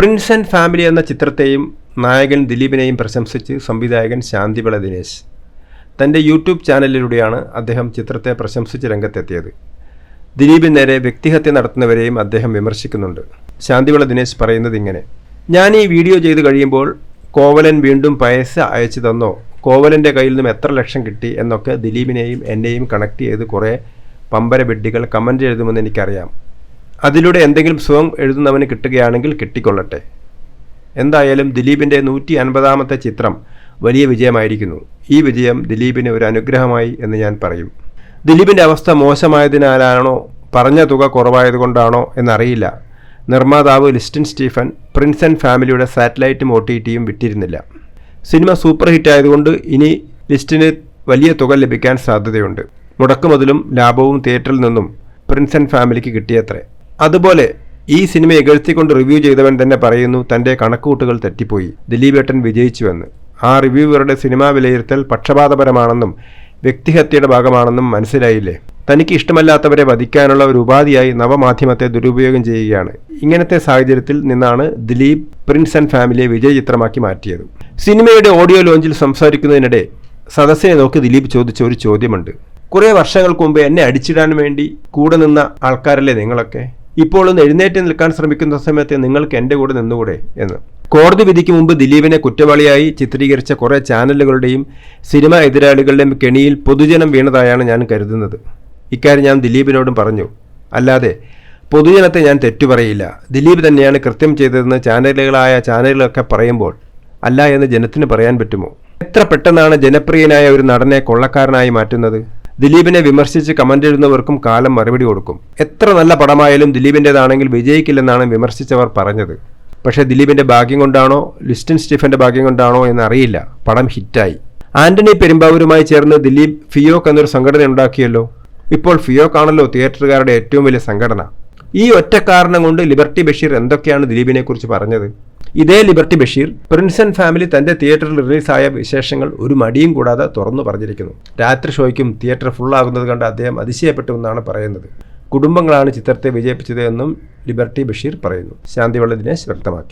Prince and family എന്ന ചിത്രത്തെയും നായകൻ ദിലീപിനെയും പ്രശംസിച്ച് സംവിധായകൻ ശാന്തിവിള ദിനേശ്. തന്റെ യൂട്യൂബ് ചാനലിലൂടെയാണ് അദ്ദേഹം ചിത്രത്തെ പ്രശംസിച്ച് രംഗത്തെത്തിയത്. ദിലീപിന് നേരെ വ്യക്തിഹത്യ നടത്തുന്നവരെയും അദ്ദേഹം വിമർശിക്കുന്നുണ്ട്. ശാന്തിവിള ദിനേശ് പറയുന്നത് ഇങ്ങനെ ഞാൻ ഈ വീഡിയോ ചെയ്ത് കഴിയുമ്പോൾ കോവലൻ വീണ്ടും പൈസ അയച്ചു തന്നോ? കോവലന്റെ കയ്യിൽ നിന്നും എത്ര ലക്ഷം കിട്ടി? എന്നൊക്കെ ദിലീപിനെയും എന്നെയും കണക്ട് ചെയ്ത് കുറേ പമ്പര ബെഡ്ഡികൾ കമന്റ് എഴുതുമെന്ന് എനിക്കറിയാം. അതിലൂടെ എന്തെങ്കിലും സുഖം എഴുതുന്നവന് കിട്ടുകയാണെങ്കിൽ കിട്ടിക്കൊള്ളട്ടെ. എന്തായാലും ദിലീപിന്റെ നൂറ്റി അൻപതാമത്തെ ചിത്രം വലിയ വിജയമായിരിക്കുന്നു. ഈ വിജയം ദിലീപിന് ഒരു അനുഗ്രഹമായി എന്ന് ഞാൻ പറയും. ദിലീപിന്റെ അവസ്ഥ മോശമായതിനാലാണോ? പറഞ്ഞ തുക കുറവായതുകൊണ്ടാണോ? എന്നറിയില്ല. നിർമ്മാതാവ് ലിസ്റ്റിൻ സ്റ്റീഫൻ പ്രിൻസ് ആൻഡ് ഫാമിലിയുടെ സാറ്റലൈറ്റും ഒ ടി ടിയും വിട്ടിരുന്നില്ല. സിനിമ സൂപ്പർ ഹിറ്റ് ആയതുകൊണ്ട് ഇനി ലിസ്റ്റിന് വലിയ തുക ലഭിക്കാൻ സാധ്യതയുണ്ട്. മുടക്കുമുതലും ലാഭവും തിയേറ്ററിൽ നിന്നും പ്രിൻസ് ആൻഡ് ഫാമിലിക്ക് കിട്ടിയത്രേ. അതുപോലെ ഈ സിനിമ ഇകഴ്ത്തിക്കൊണ്ട് റിവ്യൂ ചെയ്തവൻ തന്നെ പറയുന്നു തന്റെ കണക്കുകൂട്ടുകൾ തെറ്റിപ്പോയി. ദിലീപേട്ടൻ വിജയിച്ചുവെന്ന്. ആ റിവ്യൂവറുടെ സിനിമാ വിലയിരുത്തൽ പക്ഷപാതപരമാണെന്നും വ്യക്തിഹത്യയുടെ ഭാഗമാണെന്നും മനസ്സിലായില്ലേ? തനിക്ക് ഇഷ്ടമല്ലാത്തവരെ വധിക്കാനുള്ള ഒരു ഉപാധിയായി നവമാധ്യമത്തെ ദുരുപയോഗം ചെയ്യുകയാണ്. ഇങ്ങനത്തെ സാഹചര്യത്തിൽ നിന്നാണ് ദിലീപ് പ്രിൻസ് ആൻഡ് ഫാമിലിയെ വിജയ ചിത്രമാക്കി മാറ്റിയത്. സിനിമയുടെ ഓഡിയോ ലോഞ്ചിൽ സംസാരിക്കുന്നതിനിടെ സദസ്സിനെ നോക്കി ദിലീപ് ചോദിച്ച ഒരു ചോദ്യമുണ്ട്. കുറേ വർഷങ്ങൾക്ക് മുമ്പ് എന്നെ അടിച്ചിടാൻ വേണ്ടി കൂടെ നിന്ന ആൾക്കാരല്ലേ നിങ്ങളൊക്കെ? ഇപ്പോൾ ഒന്ന് എഴുന്നേറ്റ് നിൽക്കാൻ ശ്രമിക്കുന്ന സമയത്ത് നിങ്ങൾക്ക് എന്റെ കൂടെ നിന്നുകൂടെ എന്ന്. കോടതി വിധിക്ക് മുമ്പ് ദിലീപിനെ കുറ്റവാളിയായി ചിത്രീകരിച്ച കുറേ ചാനലുകളുടെയും സിനിമ എതിരാളികളുടെയും കെണിയിൽ പൊതുജനം വീണതായാണ് ഞാൻ കരുതുന്നത്. ഇക്കാര്യം ഞാൻ ദിലീപിനോടും പറഞ്ഞു. അല്ലാതെ പൊതുജനത്തെ ഞാൻ തെറ്റു പറയില്ല. ദിലീപ് തന്നെയാണ് കൃത്യം ചെയ്തതെന്ന് ചാനലുകളായ ചാനലുകളൊക്കെ പറയുമ്പോൾ അല്ല എന്ന് ജനത്തിന് പറയാൻ പറ്റുമോ? എത്ര പെട്ടെന്നാണ് ജനപ്രിയനായ ഒരു നടനെ കൊള്ളക്കാരനായി മാറ്റുന്നത്? ദിലീപിനെ വിമർശിച്ച് കമന്റ് ഇടുന്നവർക്കും കാലം മറുപടി കൊടുക്കും. എത്ര നല്ല പടമായാലും ദിലീപിന്റെതാണെങ്കിൽ വിജയിക്കില്ലെന്നാണ് വിമർശിച്ചവർ പറഞ്ഞത്. പക്ഷേ ദിലീപിന്റെ ഭാഗ്യം കൊണ്ടാണോ ലിസ്റ്റൻ സ്റ്റീഫന്റെ ഭാഗ്യം കൊണ്ടാണോ എന്നറിയില്ല. പടം ഹിറ്റായി. ആന്റണി പെരുമ്പാവൂരുമായി ചേർന്ന് ദിലീപ് ഫിയോക്ക് എന്നൊരു സംഘടന ഉണ്ടാക്കിയല്ലോ. ഇപ്പോൾ ഫിയോക്ക് ആണല്ലോ തിയേറ്ററുകാരുടെ ഏറ്റവും വലിയ സംഘടന. ഈ ഒറ്റ കാരണം കൊണ്ട് ലിബർട്ടി ബഷീർ എന്തൊക്കെയാണ് ദിലീപിനെക്കുറിച്ച് പറഞ്ഞത്? ഇതേ Liberty Basheer prince and family തന്റെ തിയേറ്ററിൽ റിലീസായ വിശേഷങ്ങൾ ഒരു മടിയും കൂടാതെ തുറന്നു പറഞ്ഞിരിക്കുന്നു. രാത്രി ഷോയ്ക്കും തിയേറ്റർ ഫുള്ളാകുന്നത് കണ്ട് അദ്ദേഹം അതിശയപ്പെട്ടു എന്നാണ് പറയുന്നത്. കുടുംബങ്ങളാണ് ചിത്രത്തെ വിജയിപ്പിച്ചത് എന്നും ലിബർട്ടി ബഷീർ പറയുന്നു. ശാന്തിവള്ള ദിനേശ് വ്യക്തമാക്കി.